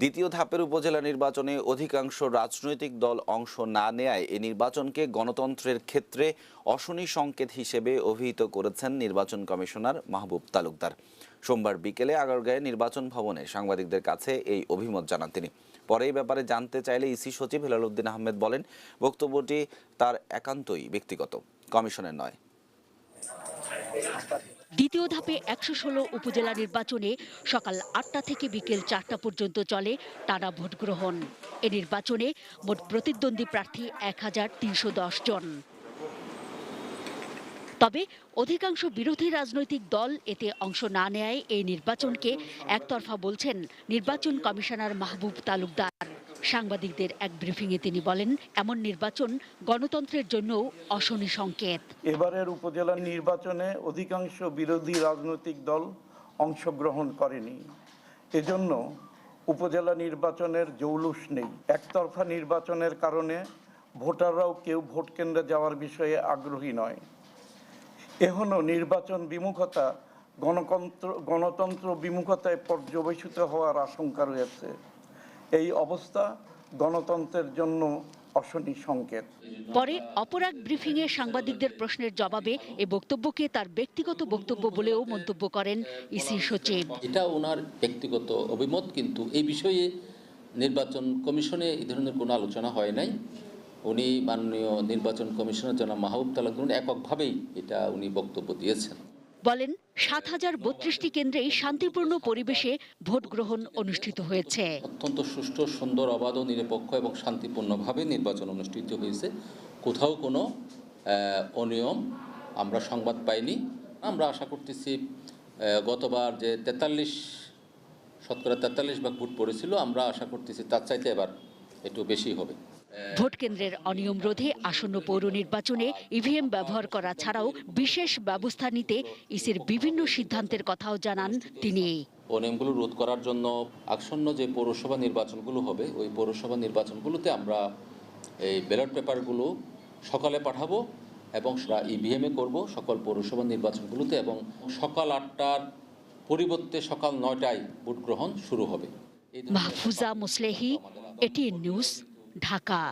দ্বিতীয় ধাপের উপজেলা নির্বাচনে অধিকাংশ রাজনৈতিক দল অংশ না নেয়ায় এই নির্বাচনকে গণতন্ত্রের ক্ষেত্রে অশনি সংকেত হিসেবে অভিহিত করেছেন নির্বাচন কমিশনার মাহবুব তালুকদার। সোমবার বিকেলে আগারগাঁয়ে নির্বাচন ভবনে সাংবাদিকদের কাছে এই অভিমত জানান তিনি। পরে এই ব্যাপারে জানতে চাইলে ইসি সচিব হেলালুদ্দিন আহমেদ বলেন, বক্তব্যটি তার একান্তই ব্যক্তিগত, কমিশনের নয়। দ্বিতীয় ধাপে একশো ষোলো উপজেলা নির্বাচনে সকাল আটটা থেকে বিকেল চারটা পর্যন্ত চলে টানা ভোট গ্রহণ। এ নির্বাচনে মোট প্রতিদ্বন্দ্বী প্রার্থী এক হাজার তিনশো দশ জন। তবে অধিকাংশ বিরোধী রাজনৈতিক দল এতে অংশ না নেয় এই নির্বাচনকে একতরফা বলছেন নির্বাচন কমিশনার মাহবুব তালুকদার। সাংবাদিকদের এক ব্রিফিংয়ে তিনি বলেন, এমন নির্বাচন গণতন্ত্রের জন্যও অশনি সংকেত। এবারের উপজেলা নির্বাচনে অধিকাংশ বিরোধী রাজনৈতিক দল অংশগ্রহণ করেনি। এজন্য উপজেলা নির্বাচনের জৌলুস নেই। একতরফা নির্বাচনের কারণে ভোটাররাও কেউ ভোট কেন্দ্রে যাওয়ার বিষয়ে আগ্রহী নয়। এখনও নির্বাচন বিমুখতা গণতন্ত্র গণতন্ত্র বিমুখতায় পর্যবেসিত হওয়ার আশঙ্কা রয়েছে। এই অবস্থা গণতন্ত্রের জন্য অশনি সংকেত। পরে অপরাধ ব্রিফিংয়ে সাংবাদিকদের প্রশ্নের জবাবে এ বক্তব্যকে তার ব্যক্তিগত বক্তব্য বলেও মন্তব্য করেন ইসি সচিব। এটা ওনার ব্যক্তিগত অভিমত কিন্তু এই বিষয়ে নির্বাচন কমিশনে এই ধরনের কোনো আলোচনা হয় নাই। উনি মাননীয় নির্বাচন কমিশনার জনাব মাহবুব তালাকুন এককভাবেই এটা উনি বক্তব্য দিয়েছেন। বলেন সাত হাজার বত্রিশটি কেন্দ্রেই শান্তিপূর্ণ পরিবেশে ভোট গ্রহণ অনুষ্ঠিত হয়েছে। অত্যন্ত সুষ্ঠু, সুন্দর, অবাধ, নিরপেক্ষ এবং শান্তিপূর্ণভাবে নির্বাচন অনুষ্ঠিত হয়েছে। কোথাও কোনো অনিয়ম আমরা সংবাদ পাইনি। আমরা আশা করতেছি গতবার যে তেতাল্লিশ, শতকরা তেতাল্লিশ ভাগ ভোট পড়েছিল, আমরা আশা করতেছি তার চাইতে এবার একটু বেশি হবে। ভোট কেন্দ্রের অনিয়ম রোধে আসন্ন পৌর নির্বাচনে ইভিএম ব্যবহার করা ছাড়াও বিশেষ ব্যবস্থা নিতে ইসির বিভিন্ন সিদ্ধান্তের কথাও জানান তিনি। অনিয়মগুলো রোধ করার জন্য আসন্ন যে পৌরসভা নির্বাচনগুলো হবে ওই পৌরসভা নির্বাচনগুলোতে আমরা এই ব্যালট পেপারগুলো সকালে পাঠাবো এবং সেটা ইভিএমে করব সকল পৌরসভা নির্বাচনগুলোতে এবং সকাল আটটার পরিবর্তে সকাল নয়টায় ভোট গ্রহণ শুরু হবে। মাহফুজা মুসলেহি এটি নিউজ ঢাকা।